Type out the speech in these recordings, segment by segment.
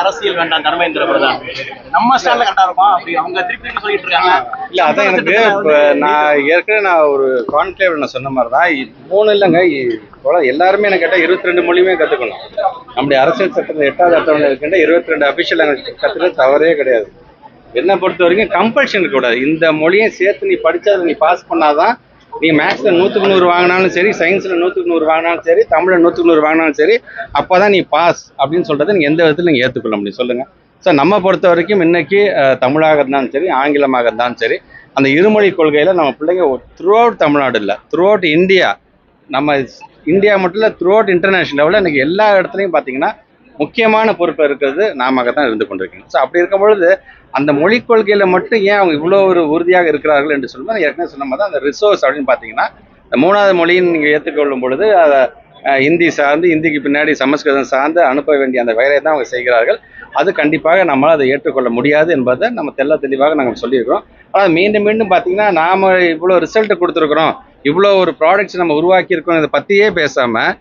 அரசியல் வேண்டாம் தர்மேந்திர பிரதான். நம்ம ஸ்டாண்ட்ல கரெக்டா இருக்கும். அப்படி அவங்க திருப்பி சொல்லிட்டு இருக்காங்க. இல்ல அதான் எனக்கு நான் ஏற்கனவே நான் ஒரு கான்க்ளேவ் நான் சொன்ன மாதிரி தான் மூணு இல்லைங்க எல்லாருமே எனக்கு கேட்டால் இருபத்தி ரெண்டு மொழியுமே கற்றுக்கணும் நம்முடைய அரசியல் சட்டத்தில் எட்டாவது அட்டவணை இருக்கின்ற இருபத்தி ரெண்டு அபிஷியல் லாங்குவேஜ் கற்றுக்கிறது தவறே கிடையாது. என்னை பொறுத்த வரைக்கும் கம்பல்ஷன் இருக்கக்கூடாது இந்த மொழியும் சேர்த்து நீ படிச்சா அதை நீ பாஸ் பண்ணாதான் நீ மேக்ஸில் நூற்றுக்கு நூறு வாங்கினாலும் சரி சயின்ஸில் நூற்றுக்கு நூறு வாங்கினாலும் சரி தமிழில் நூற்றுக்கு நூறு வாங்கினாலும் சரி அப்போ தான் நீ பாஸ் அப்படின்னு சொல்கிறத நீங்கள் எந்த விதத்தில் நீங்கள் ஏற்றுக்கொள்ள முடியும். சொல்லுங்கள் ஸோ நம்ம பொறுத்த வரைக்கும் இன்னைக்கு தமிழாக இருந்தாலும் சரி ஆங்கிலமாக இருந்தாலும் சரி அந்த இருமொழி கொள்கையில் நம்ம பிள்ளைங்க த்ரூ அவுட் தமிழ்நாடு இல்லை த்ரூ அவுட் இந்தியா நம்ம இந்தியா மட்டும் இல்லை த்ரூ அவுட் இன்டர்நேஷ்னல் லெவலில் இன்றைக்கி எல்லா இடத்துலையும் பார்த்தீங்கன்னா முக்கியமான பொறுப்பு இருக்கிறது நாம தான் இருந்து கொண்டிருக்கோம் ஸோ அப்படி இருக்கும் பொழுது அந்த மொழிக் கொள்கையில மட்டும் ஏன் அவங்க இவ்வளோ ஒரு உறுதியாக இருக்கிறார்கள் என்று சொல்லும்போது ஏற்கனவே சொன்ன மாதிரி அந்த ரிசோர்ஸ் அப்படின்னு பார்த்தீங்கன்னா இந்த மூணாவது மொழின்னு நீங்கள் ஏற்றுக்கொள்ளும் பொழுது அதை இந்தி சார்ந்து இந்திக்கு பின்னாடி சமஸ்கிருதம் சார்ந்து அனுப்ப வேண்டிய அந்த வேலையை தான் அவங்க செய்கிறார்கள். அது கண்டிப்பாக நம்மளால் அதை ஏற்றுக்கொள்ள முடியாது என்பதை நம்ம தெல்ல தெளிவாக நாங்கள் சொல்லியிருக்கிறோம். ஆனால் மீண்டும் மீண்டும் பார்த்தீங்கன்னா நாம் இவ்வளோ ரிசல்ட் கொடுத்துருக்குறோம் இவ்வளோ ஒரு ப்ராடக்ட்ஸ் நம்ம உருவாக்கியிருக்கோம் இதை பற்றியே பேசாமல்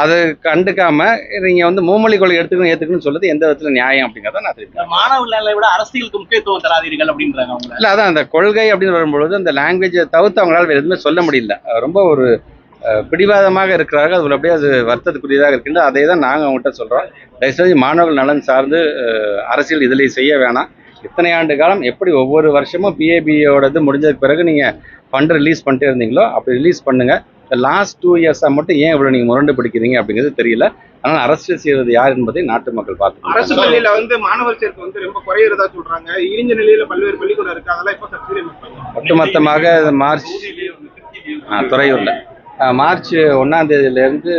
அதை கண்டுக்காம நீங்க வந்து மூமொழி கொள்கை எடுத்துக்கணும் ஏத்துக்கணும்னு சொல்றது எந்த விதத்துல நியாயம் அப்படிங்கிறத நான் தெரிவிக்கிறேன். மாணவ நலனை விட அரசியலுக்கு முக்கியத்துவம் தராதீர்கள் அப்படின்றாங்க அவங்க. இல்ல அதான் அந்த கொள்கை அப்படின்னு வரும்பொழுது அந்த லாங்குவேஜை தவிர்த்து அவங்களால வேற எதுவுமே சொல்ல முடியல. ரொம்ப ஒரு பிடிவாதமாக இருக்கிறார்கள். அதுல அப்படியே அது வருத்தத்துக்குரியதாக இருக்கின்ற அதை தான் நாங்கள் அவங்ககிட்ட சொல்றோம். தயவுசெய்து மாணவர்கள் நலன் சார்ந்து அரசியல் இதில் செய்ய வேணாம். இத்தனை ஆண்டு காலம் எப்படி ஒவ்வொரு வருஷமும் பிஏபியோடது முடிஞ்சதுக்கு பிறகு நீங்க ஃபண்ட் ரிலீஸ் பண்ணிட்டே இருந்தீங்களோ அப்படி ரிலீஸ் லாஸ்ட் டூ இயர்ஸாக மட்டும் ஏன் இவ்வளோ நீங்கள் முரண்டு பிடிக்கிறீங்க அப்படிங்கிறது தெரியல. ஆனால் அரசியல் செய்வது யார் என்பதை நாட்டு மக்கள் பார்த்து அரசு பள்ளியில வந்து மாணவர் சேர்க்கை வந்து ரொம்ப குறையிறதா சொல்றாங்க. இடிஞ்ச நிலையில பல்வேறு பள்ளிக்கூடம் இருக்கு. அதெல்லாம் இப்ப சீரமைப்பாங்க? ஒட்டுமொத்தமாக மார்ச் ஆ, துறையூர்ல. மார்ச் ஒன்றாம் தேதியிலேருந்து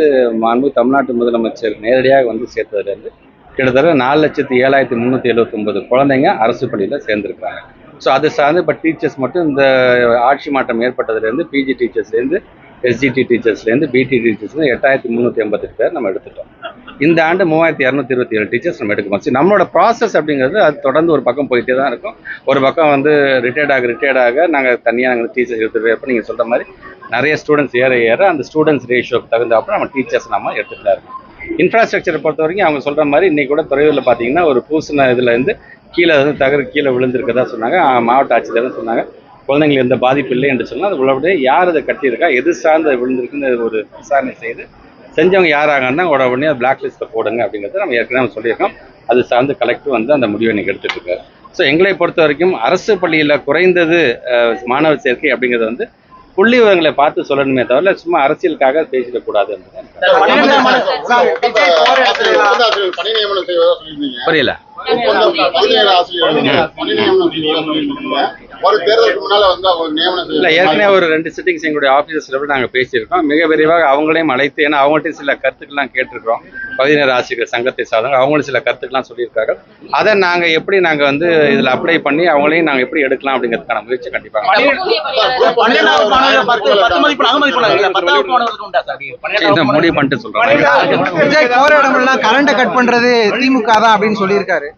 மாண்பு தமிழ்நாட்டு முதலமைச்சர் நேரடியாக வந்து சேர்த்ததுலேருந்து கிட்டத்தட்ட நாலு லட்சத்தி ஏழாயிரத்தி முந்நூற்றி எழுபத்தொம்பது குழந்தைங்க அரசு பள்ளியில் சேர்ந்துருக்குறாங்க. ஸோ அது சார்ந்து இப்போ டீச்சர்ஸ் மட்டும் இந்த ஆட்சி மாற்றம் ஏற்பட்டதுலேருந்து பிஜி டீச்சர்ஸ்லேருந்து எஸ்ஜிடி டீச்சர்ஸ்லேருந்து பிடி டீச்சர்ஸ்லேருந்து எட்டாயிரத்தி முந்நூற்றி எண்பத்தெட்டு பேர் நம்ம எடுத்துட்டோம். இந்த ஆண்டு மூவாயிரத்தி இரநூத்தி இருபத்தி ஏழு டீச்சர்ஸ் நம்ம எடுக்க முடியும் நம்மளோட ப்ராசஸ் அப்படிங்கிறது அது தொடர்ந்து ஒரு பக்கம் போயிட்டே தான் இருக்கும். ஒரு பக்கம் வந்து ரிட்டையர்ட் ஆக ரிட்டையர்ட் ஆக நாங்கள் தனியாக நாங்கள் டீச்சர்ஸ் எடுத்துகிட்டு அப்போ நீங்கள் சொல்கிற மாதிரி நிறைய ஸ்டூடெண்ட்ஸ் ஏற ஏற அந்த ஸ்டூடெண்ட்ஸ் ரேஷியோக்கு தகுந்தாப்புல நம்ம டீச்சர்ஸ் நம்ம எடுத்துகிட்டு தான் இருக்கோம். இன்ஃப்ராஸ்ட்ரக்சரை பொறுத்த வரைக்கும் அவங்க சொல்கிற மாதிரி இன்றைக்கி கூட துறையூரில் பார்த்தீங்கன்னா ஒரு பூசின இதுலேருந்து கீழே வந்து தகர கீழே விழுந்திருக்கதா சொன்னாங்க. மாவட்ட ஆட்சித்தலைவர் சொன்னாங்க. குழந்தைங்களுக்கு எந்த பாதிப்பு இல்லை என்று சொன்னால் அது உள்ளபடியே யார் அதை கட்டியிருக்கா எது சார்ந்து விழுந்திருக்குன்னு ஒரு விசாரணை செய்து செஞ்சவங்க யாராங்கன்னா உடனே பிளாக் லிஸ்ட்டில் போடுங்க அப்படிங்கிறத நம்ம ஏற்கனவே நம்ம சொல்லியிருக்கோம். அது சார்ந்து கலெக்டர் வந்து அந்த முடிவை இன்னைக்கு எடுத்துட்டு இருக்காரு ஸோ எங்களை பொறுத்த வரைக்கும் அரசு பள்ளியில் குறைந்தது மாணவர் சேர்க்கை அப்படிங்கிறது வந்து புள்ளி விவரங்களை பார்த்து சொல்லணுமே தவிர சும்மா அரசியலுக்காக பேசிடக்கூடாது புரியல. ஒரு தேர்தலுக்கு முன்னால வந்து அவங்க நியமனம் இல்ல செய்ய ஏற்கனவே ஒரு ரெண்டு சிட்டிங்ஸ் எங்களுடைய ஆஃபீஸர்ஸ் லெவலில் நாங்கள் பேசியிருக்கோம். மிக விரைவாக அவங்களையும் அழைத்து ஏன்னா அவங்கள்ட்ட சில கருத்துக்கள்லாம் கேட்டிருக்கிறோம். பதினேழு ஆசிரியர் சங்கத்தை சார்ந்தவங்க அவங்களும் சில கருத்துக்கள்லாம் சொல்லியிருக்காங்க அதை நாங்கள் எப்படி நாங்கள் வந்து இதில் அப்ளை பண்ணி அவங்களையும் நாங்கள் எப்படி எடுக்கலாம் அப்படிங்கிறதுக்கான முயற்சி கண்டிப்பாக முடிவு பண்ணிட்டு சொல்கிறோம் இடமெல்லாம் கரண்ட கட் பண்றது திமுக தான் அப்படின்னு சொல்லியிருக்காரு.